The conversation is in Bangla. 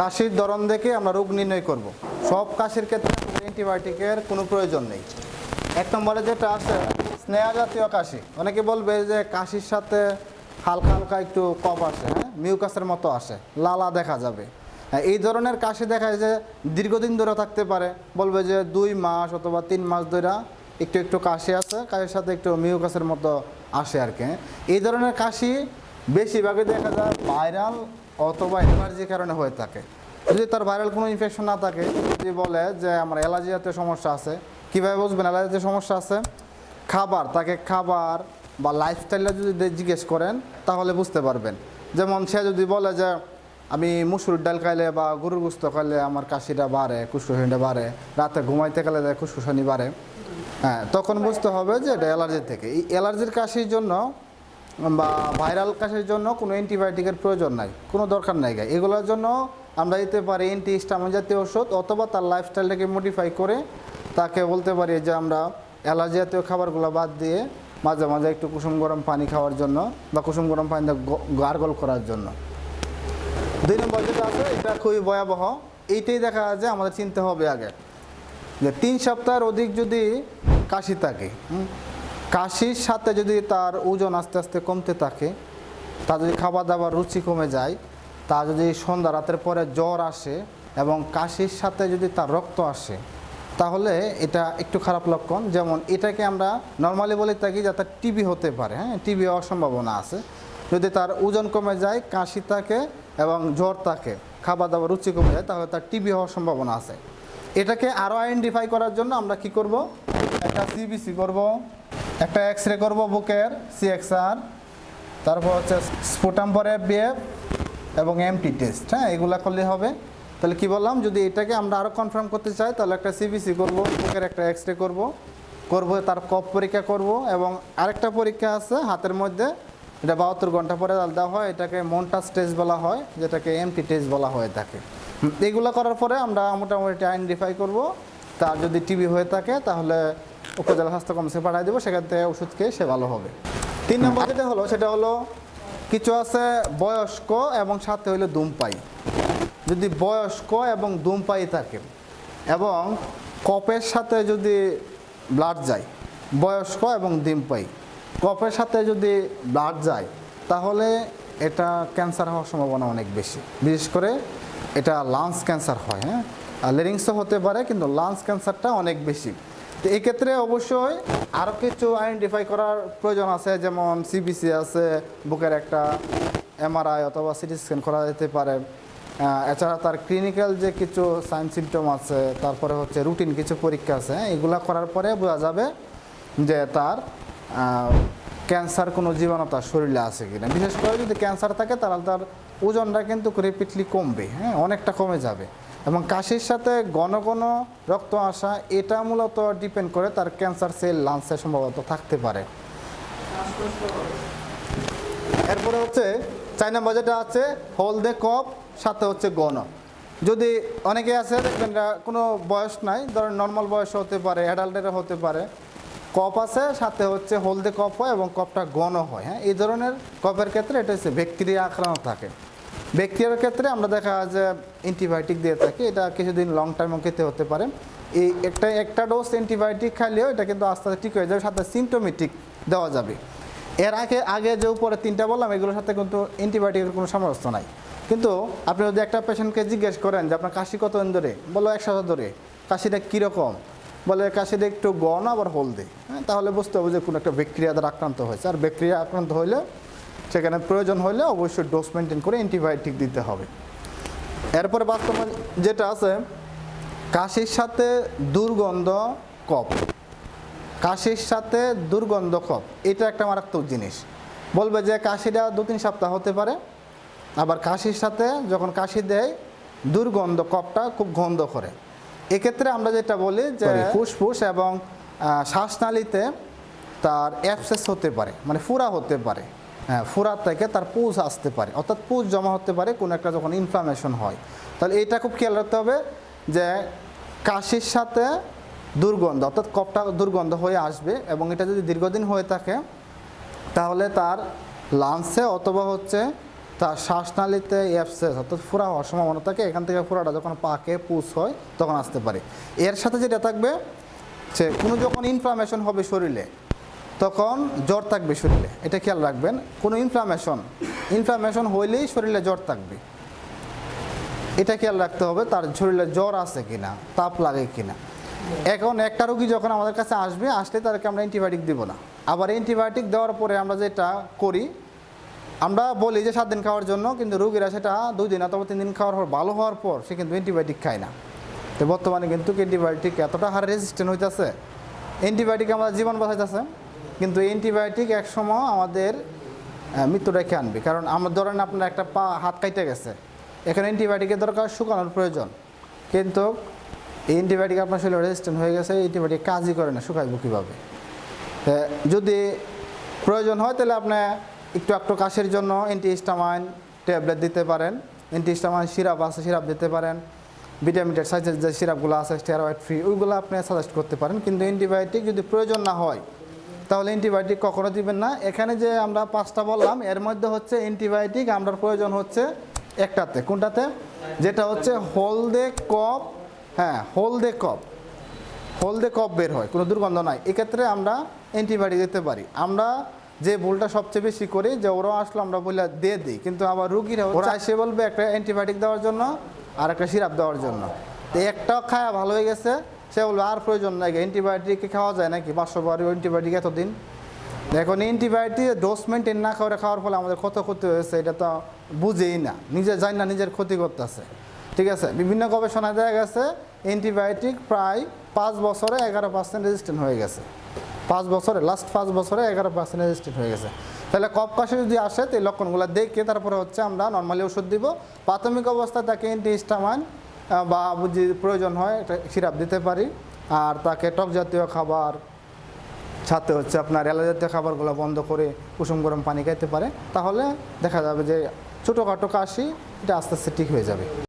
কাশির ধরন দেখে আমরা রোগ নির্ণয় করব। সব কাশির ক্ষেত্রে অ্যান্টিবায়োটিকের কোনো প্রয়োজন নেই। এক নম্বরে যেটা আছে স্নেহা জাতীয় কাশি। অনেকে বলবে যে কাশির সাথে হালকা হালকা একটু কফ আসে হ্যাঁ? মিউকাসের মতো আসে লালা দেখা যাবে। হ্যাঁ, এই ধরনের কাশি দেখা যায় যে দীর্ঘদিন ধরে থাকতে পারে। বলবে যে দুই মাস অথবা তিন মাস ধরে একটু একটু কাশি আছে কাশির সাথে একটু মিউকাসের মতো আসে আর কি হ্যাঁ। এই ধরনের কাশি বেশিরভাগই দেখা যায় ভাইরাল অথবা অ্যালার্জির কারণে হয়ে থাকে। যদি তার ভাইরাল কোনো ইনফেকশন না থাকে, যদি বলে যে আমার অ্যালার্জি জাতীয় সমস্যা আছে, কীভাবে বুঝবেন অ্যালার্জি জাতীয় সমস্যা আছে? খাবার, তাকে খাবার বা লাইফস্টাইলটা যদি জিজ্ঞেস করেন, তাহলে বুঝতে পারবেন। যেমন সে যদি বলে যে, আমি মুসুর ডাল খাইলে বা গরুর গুস্ত খাইলে আমার কাশিটা বাড়ে কুসকুসানিটা বাড়ে, রাতে ঘুমাইতে গেলে কুসকুসানি বাড়ে। হ্যাঁ তখন বুঝতে হবে যে এটা অ্যালার্জি থেকে। এই অ্যালার্জির কাশির জন্য বা ভাইরাল কাশির জন্য কোনো অ্যান্টিবায়োটিকের প্রয়োজন নাই, কোনো দরকার নাই গায়ে এগুলোর জন্য আমরা দিতে পারি অ্যান্টি হিস্টামিন জাতীয় ওষুধ অথবা তার লাইফস্টাইলটাকে মডিফাই করে তাকে বলতে পারি যে আমরা অ্যালার্জি জাতীয় খাবারগুলো বাদ দিয়ে মাঝে মাঝে একটু কুসুম গরম পানি খাওয়ার জন্য বা কুসুম গরম পানি গার্গল করার জন্য। দুই নম্বর যেটা আছে, এটা খুবই ভয়াবহ। এইটাই দেখা যায় আমাদের চিনতে হবে আগে। যে তিন সপ্তাহের অধিক যদি কাশি থাকে কাশির সাথে যদি তার ওজন আস্তে আস্তে কমতে থাকে তার যদি খাবার দাবার রুচি কমে যায় তার যদি সন্ধ্যা রাতের পরে জ্বর আসে এবং কাশির সাথে যদি তার রক্ত আসে, তাহলে এটা একটু খারাপ লক্ষণ। যেমন এটাকে আমরা নর্মালি বলে থাকি যে তার টিবি হতে পারে হ্যাঁ টিবি হওয়ার সম্ভাবনা আছে। যদি তার ওজন কমে যায়, কাশি থাকে এবং জ্বর থাকে খাবার দাবার রুচি কমে যায়, তাহলে তার টিবি হওয়ার সম্ভাবনা আছে। এটাকে আরও আইডেন্টিফাই করার জন্য আমরা কি করব? একটা সিবিসি করব। একটা এক্স রে করব বুকের সিএক্সআর তারপর হচ্ছে স্পুটাম পরে বিএফ এবং এমটি টেস্ট হ্যাঁ এগুলা করলে হবে। তাহলে কি বললাম, যদি এটাকে আমরা আরও কনফার্ম করতে চাই, তাহলে একটা সিবিসি করব, বুকের একটা এক্স রে করব করব, তার কপ পরীক্ষা করব এবং আরেকটা পরীক্ষা আছে হাতের মধ্যে, এটা বাহাত্তর ঘণ্টা পরে দেওয়া হয়, এটাকে মন্টাস টেস্ট বলা হয়, যেটাকে এমটি টেস্ট বলা হয়ে থাকে। এগুলো করার পরে আমরা মোটামুটি আইডেন্টিফাই করব, তার যদি টিবি হয়ে থাকে, তাহলে উপজেলা স্বাস্থ্য কমসে পাঠিয়ে দেবো সেখান থেকে ওষুধ খেয়ে সে ভালো হবে। তিন নম্বর যেটা হলো, সেটা হলো কিছু আছে বয়স্ক এবং সাথে হইল ধূমপাই। যদি বয়স্ক এবং ধূমপাই থাকে এবং কপের সাথে যদি ব্লাড যায়, বয়স্ক এবং ধূমপাই কপের সাথে যদি ব্লাড যায়, তাহলে এটা ক্যান্সার হওয়ার সম্ভাবনা অনেক বেশি। বিশেষ করে এটা লাংস ক্যান্সার হয় হ্যাঁ? লেরিংসও হতে পারে, কিন্তু লাংস ক্যান্সারটা অনেক বেশি। তো এক্ষেত্রে অবশ্যই আরও কিছু আইডেন্টিফাই করার প্রয়োজন আছে যেমন সিবিসি আছে বুকের একটা এমআরআই অথবা সিটি স্ক্যান করা যেতে পারে। এছাড়া তার ক্লিনিক্যাল যে কিছু সাইন সিমটম আছে তারপরে হচ্ছে রুটিন কিছু পরীক্ষা আছে হ্যাঁ, এগুলা করার পরে বোঝা যাবে যে তার ক্যান্সার কোনো জীবাণু তার শরীরে আছে কিনা। বিশেষ করে যদি ক্যান্সার থাকে তাহলে তার ওজনটা কিন্তু রেপিডলি কমবে হ্যাঁ অনেকটা কমে যাবে। এবং কাশির সাথে ঘন ঘন রক্ত আসা, এটা মূলত ডিপেন্ড করে তার ক্যান্সার সেল লাংসে সম্ভবত থাকতে পারে। এরপরে হচ্ছে চার নম্বর যেটা আছে হলদে কপ সাথে হচ্ছে গণ যদি অনেকে আছে, দেখবেন কোনো বয়স নাই, ধরেন নর্মাল বয়স হতে পারে অ্যাডাল্টেরও হতে পারে। কপ আছে, সাথে হচ্ছে হলদে কপ হয় এবং কপটা ঘন হয় হ্যাঁ? এই ধরনের কপের ক্ষেত্রে এটা হচ্ছে ব্যাকটেরিয়া আক্রান্ত থাকে। ব্যাকটেরিয়ার ক্ষেত্রে আমরা দেখা যায় যে অ্যান্টিবায়োটিক দিয়ে থাকি, এটা কিছুদিন লং টাইমও খেতে হতে পারে। এই একটা একটা ডোজ অ্যান্টিবায়োটিক খাইলেও এটা কিন্তু আস্তে আস্তে ঠিক হয়ে যাবে, সাথে সিমটোমেটিক দেওয়া যাবে। এর আগে আগে যে উপরে তিনটা বললাম, এগুলোর সাথে কিন্তু অ্যান্টিবায়োটিকের কোনো সামর্থ্য নাই। কিন্তু আপনি যদি একটা পেশেন্টকে জিজ্ঞেস করেন যে আপনার কাশি কতদিন ধরে? বলো এক সপ্তাহ ধরে। কাশিটা কীরকম? বলে কাশিটা একটু গন আবার হলদে। হ্যাঁ তাহলে বুঝতে হবে যে কোনো একটা ব্যাকটেরিয়া দ্বারা আক্রান্ত হয়েছে। আর ব্যাকটেরিয়া আক্রান্ত হলে সেখানে প্রয়োজন হলে অবশ্যই ডোজ মেনটেন করে অ্যান্টিবায়োটিক দিতে হবে। এরপরে বাস্তবে যেটা আছে কাশির সাথে দুর্গন্ধ কফ। কাশির সাথে দুর্গন্ধ কফ এটা একটা মারাত্মক জিনিস। বলবে যে কাশিটা দু তিন সপ্তাহ হতে পারে আবার কাশির সাথে যখন কাশি দেয় দুর্গন্ধ কফটা খুব গন্ধ করে। এক্ষেত্রে আমরা যেটা বলি যে ফুসফুস এবং শ্বাসনালীতে তার অ্যাপসেস হতে পারে মানে ফুরা হতে পারে। হ্যাঁ ফুরা থেকে তার পুজ আসতে পারে। অর্থাৎ পুজ জমা হতে পারে কোনো একটা যখন ইনফ্লামেশন হয়। তাহলে এটা খুব খেয়াল রাখতে হবে যে কাশির সাথে দুর্গন্ধ, অর্থাৎ কপটা দুর্গন্ধ হয়ে আসবে এবং এটা যদি দীর্ঘদিন হয়ে থাকে, তাহলে তার লাংসে অথবা হচ্ছে তার শ্বাসনালীতে অ্যাপসেস অর্থাৎ ফোড়া হওয়ার সম্ভাবনা থাকে, এখান থেকে ফোড়াটা যখন পাকে পুষ হয়, তখন আসতে পারে। এর সাথে যেটা থাকবে সে কোনো যখন ইনফ্লামেশন হবে শরীরে তখন জ্বর থাকবে শরীরে, এটা খেয়াল রাখবেন। কোনো ইনফ্লামেশন ইনফ্লামেশন হইলেই শরীরে জ্বর থাকবে। এটা খেয়াল রাখতে হবে, তার শরীরে জ্বর আছে কিনা, তাপ লাগে কিনা। এখন একটা রোগী যখন আমাদের কাছে আসবে, আসলে তাদেরকে আমরা অ্যান্টিবায়োটিক দিব না। আবার অ্যান্টিবায়োটিক দেওয়ার পরে আমরা যেটা করি, আমরা বলি যে সাত দিন খাওয়ার জন্য, কিন্তু রোগীরা সেটা দুই দিন অথবা তিন দিন খাওয়ার পর, ভালো হওয়ার পর সে কিন্তু অ্যান্টিবায়োটিক খায় না। তো বর্তমানে কিন্তু অ্যান্টিবায়োটিক এতটা হার রেজিস্ট্যান্ট হইতেছে। অ্যান্টিবায়োটিক আমাদের জীবন বাঁচাইতেছে। কিন্তু অ্যান্টিবায়োটিক একসময় আমাদের মৃত্যু রেখে আনবে। কারণ আমার ধরেন আপনার একটা পা, হাত কাইটে গেছে। এখানে অ্যান্টিবায়োটিকের দরকার শুকানোর প্রয়োজন। কিন্তু এই অ্যান্টিবায়োটিক আপনার শরীরে রেজিস্ট্যান্ট হয়ে গেছে, অ্যান্টিবায়োটিক কাজই করে না, শুকাইব কীভাবে? যদি প্রয়োজন হয় তাহলে আপনি একটু একটু কাশের জন্য অ্যান্টিহিস্টামাইন ট্যাবলেট দিতে পারেন। অ্যান্টিহিস্টামাইন সিরাপ আছে সিরাপ দিতে পারেন। ভিটামিনের সাইজের যে সিরাপগুলো আছে স্টেরয়েড ফ্রি ওইগুলো আপনি সাজেস্ট করতে পারেন। কিন্তু অ্যান্টিবায়োটিক যদি প্রয়োজন না হয় তাহলে অ্যান্টিবায়োটিক কখনো দিবেন না। এখানে যে আমরা পাঁচটা বললাম এর মধ্যে হচ্ছে অ্যান্টিবায়োটিক আমরা প্রয়োজন হচ্ছে একটাতে। কোনটাতে? যেটা হচ্ছে হলদে কপ হ্যাঁ হলদে কপ। হলদে কপ বের হয় কোনো দুর্গন্ধ নাই। এক্ষেত্রে আমরা অ্যান্টিবায়োটিক দিতে পারি। আমরা যে ভুলটা সবচেয়ে বেশি করি যে ওরাও আসলো আমরা বলে দিয়ে দিই। কিন্তু আবার রুগীরা ওরা এসে বলবে একটা অ্যান্টিবায়োটিক দেওয়ার জন্য আর একটা সিরাপ দেওয়ার জন্য। তো একটাও খায়া ভালো হয়ে গেছে। সে বলবে, আর প্রয়োজন নাই অ্যান্টিবায়োটিক খাওয়া যায় নাকি? পাঁচশো বারো অ্যান্টিবায়োটিক এতদিন? এখন অ্যান্টিবায়োটিক ডোজ মেনটেন না করে খাওয়ার ফলে আমাদের কত ক্ষতি হয়েছে, এটা তো বুঝেই না। নিজে জানি না নিজের ক্ষতি করতেছে। ঠিক আছে? বিভিন্ন গবেষণায় দেখা গেছে অ্যান্টিবায়োটিক প্রায় পাঁচ বছরে এগারো পার্সেন্ট রেজিস্ট্যান্ট হয়ে গেছে। পাঁচ বছরে লাস্ট পাঁচ বছরে এগারো পার্সেন্ট রেজিস্ট্যান্ট হয়ে গেছে। তাহলে কপ কাশি যদি আসে, তো এই লক্ষণগুলো দেখে তারপরে হচ্ছে আমরা নর্মালি ওষুধ দিব। প্রাথমিক অবস্থায় তাকে অ্যান্টিহিস্টামাইন বা যদি প্রয়োজন হয়, এটা সিরাপ দিতে পারি। আর তাকে টক জাতীয় খাবার সাথে হচ্ছে আপনার এলা জাতীয় খাবারগুলো বন্ধ করে কুসুম গরম পানি খাইতে পারে। তাহলে দেখা যাবে যে ছোটোখাটো কাশি, এটা আস্তে আস্তে ঠিক হয়ে যাবে।